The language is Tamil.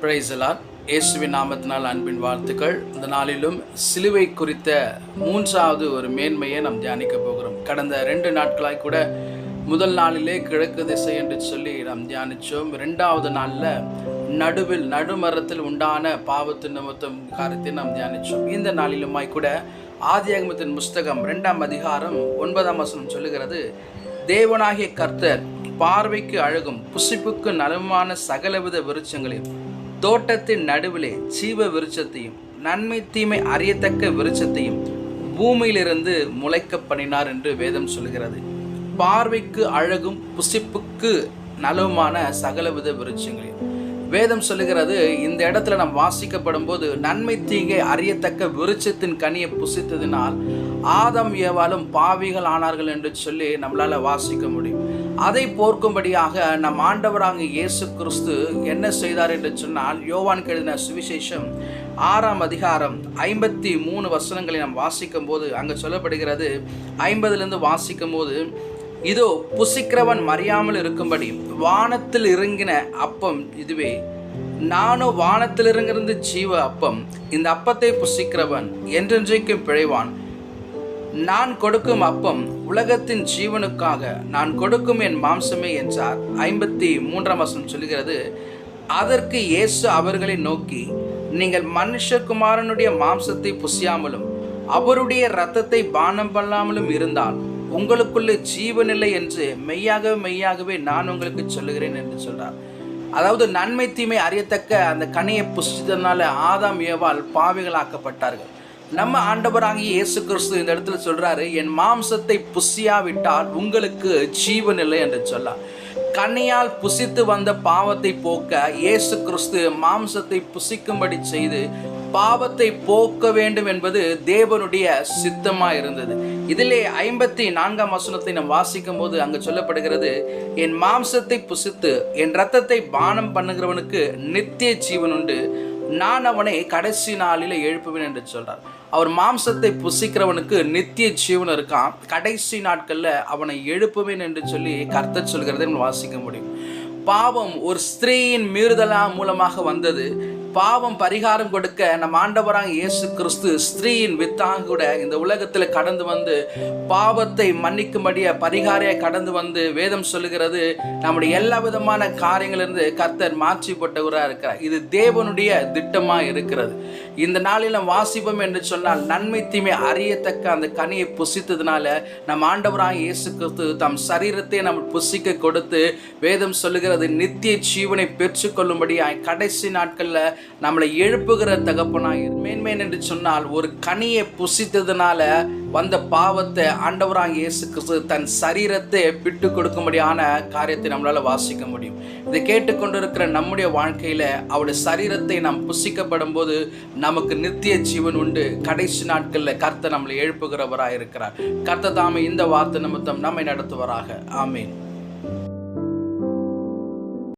பிரைசலார் இயேசுவின் நாமத்தினால் அன்பின் வாழ்த்துக்கள். இந்த நாளிலும் சிலுவை குறித்த மூன்றாவது ஒரு மேன்மையை நாம் தியானிக்க போகிறோம். கடந்த ரெண்டு நாட்களாய் கூட முதல் நாளிலே கிழக்கு திசை என்று சொல்லி நாம் தியானித்தோம் ரெண்டாவது நாளில் நடுவில் நடுமரத்தில் உண்டான பாவத்து நிமித்தம் காரியத்தை நாம் தியானித்தோம் இந்த நாளிலுமாய் கூட ஆதியாகமத்தின் புஸ்தகம் ரெண்டாம் அதிகாரம் ஒன்பதாம் வசனம் சொல்லுகிறது தேவனாகிய கர்த்தர் பார்வைக்கு அழகும் புசிப்புக்கு நலமான சகலவித விருட்சங்களையும் தோட்டத்தின் நடுவிலே ஜீவ விருட்சத்தையும் நன்மை தீமை அறியத்தக்க விருட்சத்தையும் பூமியிலிருந்து முளைக்க பண்ணினார் என்று வேதம் சொல்கிறது பார்வைக்கு அழகும் புசிப்புக்கு நலவுமான சகலவித விருட்சங்களையும் வேதம் சொல்லுகிறது இந்த இடத்துல நாம் வாசிக்கப்படும் போது நன்மை தீங்கை அறியத்தக்க விருட்சத்தின் கனியை புசித்ததினால் ஆதம் ஏவாலும் பாவிகள் ஆனார்கள் என்று சொல்லி நம்மளால் வாசிக்க முடியும். அதை போர்க்கும்படியாக நம் ஆண்டவராக இயேசு கிறிஸ்து என்ன செய்தார் என்று சொன்னால் யோவான் எழுதின சுவிசேஷம் ஆறாம் அதிகாரம் ஐம்பத்தி மூணு வசனங்களை நாம் வாசிக்கும் போது அங்கே சொல்லப்படுகிறது ஐம்பதுலேருந்து வாசிக்கும் போது இதோ புசிக்கிறவன் மறியாமல் இருக்கும்படி வானத்தில் இறங்கின அப்பம் இதுவே. நானும் வானத்தில் ஜீவ அப்பம். இந்த அப்பத்தை புசிக்கிறவன் என்றென்றைக்கும் பிழைவான். நான் கொடுக்கும் அப்பம் உலகத்தின் ஜீவனுக்காக நான் கொடுக்கும் என் மாம்சமே என்றார். ஐம்பத்தி மூன்றாம் வசனம் சொல்கிறது அதற்கு இயேசு அவர்களை நோக்கி நீங்கள் மனுஷகுமாரனுடைய மாம்சத்தை புசியாமலும் அவருடைய இரத்தத்தை பானம் பண்ணாமலும் இருந்தால் உங்களுக்குள்ளே ஜீவனில்லை என்று மெய்யாகவே மெய்யாகவே நான் உங்களுக்கு சொல்லுகிறேன் என்று சொல்றார். அதாவது நன்மை தீமை அறியத்தக்க அந்த கனியை புசித்ததுனால ஆதாம் ஏவாள் பாவிகளாக்கப்பட்டார்கள். நம்ம ஆண்டவராகிய இயேசு கிறிஸ்து இந்த இடத்துல சொல்றாரு என் மாம்சத்தை புசியாவிட்டால் உங்களுக்கு ஜீவன் இல்லை என்று சொல்லலாம் கண்ணியால் புசித்து வந்த பாவத்தை போக்க இயேசு கிறிஸ்து மாம்சத்தை புசிக்கும்படி செய்து பாவத்தை போக்க வேண்டும் என்பது தேவனுடைய சித்தமா இருந்தது. இதிலே ஐம்பத்தி நான்காம் வசனத்தை நாம் வாசிக்கும் போது அங்கு சொல்லப்படுகிறது என் மாம்சத்தை புசித்து என் ரத்தத்தை பானம் பண்ணுகிறவனுக்கு நித்திய ஜீவன் உண்டு. நான் அவனை கடைசி நாளில் எழுப்புவேன் என்று சொல்றார். அவர் மாம்சத்தை புசிக்கிறவனுக்கு நித்திய ஜீவன் இருக்கான் கடைசி நாட்களில் அவனை எழுப்புவேன் என்று சொல்லி கர்த்தர் சொல்கிறதை நம்ம வாசிக்க முடியும். பாவம் ஒரு ஸ்திரீயின் மீறுதலா மூலமாக வந்தது. பாவம் பரிகாரம் கொடுக்க நம் ஆண்டவராக இயேசு கிறிஸ்து ஸ்திரீயின் வித்தாக கூட இந்த உலகத்தில் கடந்து வந்து பாவத்தை மன்னிக்கும்படிய பரிகாரையை கடந்து வந்து வேதம் சொல்லுகிறது. நம்முடைய எல்லா விதமான காரியங்களிலிருந்து கர்த்தர் மாற்றிப்பட்டவராக இருக்கிறார். இது தேவனுடைய திட்டமாக இருக்கிறது. இந்த நாளில் வாசிப்போம் என்று சொன்னால் நன்மை தீமை அறியத்தக்க அந்த கனியை புசித்ததுனால நம் ஆண்டவராக இயேசு கிறிஸ்து தம் சரீரத்தை நம்ம புசிக்க கொடுத்து வேதம் சொல்லுகிறது நித்திய ஜீவனை பெற்றுக்கொள்ளும்படியாய் கடைசி நாட்களில் நம்மளை எழுப்புகிற தகப்பனாக மேன்மேன் என்று சொன்னால் ஒரு கனியை புசித்ததுனால வந்த பாவத்தை ஆண்டவராக இயேசு கிறிஸ்து தன் சரீரத்தை விட்டு கொடுக்கும்படியான காரியத்தை நம்மளால் வாசிக்க முடியும். இதை கேட்டுக்கொண்டிருக்கிற நம்முடைய வாழ்க்கையில் அவருடைய சரீரத்தை நாம் புசிக்கப்படும் போது நமக்கு நித்திய ஜீவன் உண்டு. கடைசி நாட்களில் கர்த்தர் நம்மளை எழுப்புகிறவராக இருக்கிறார் கர்த்த தாமே இந்த வார்த்தை நிமித்தம் நம்மை நடத்துவராக. ஆமீன்.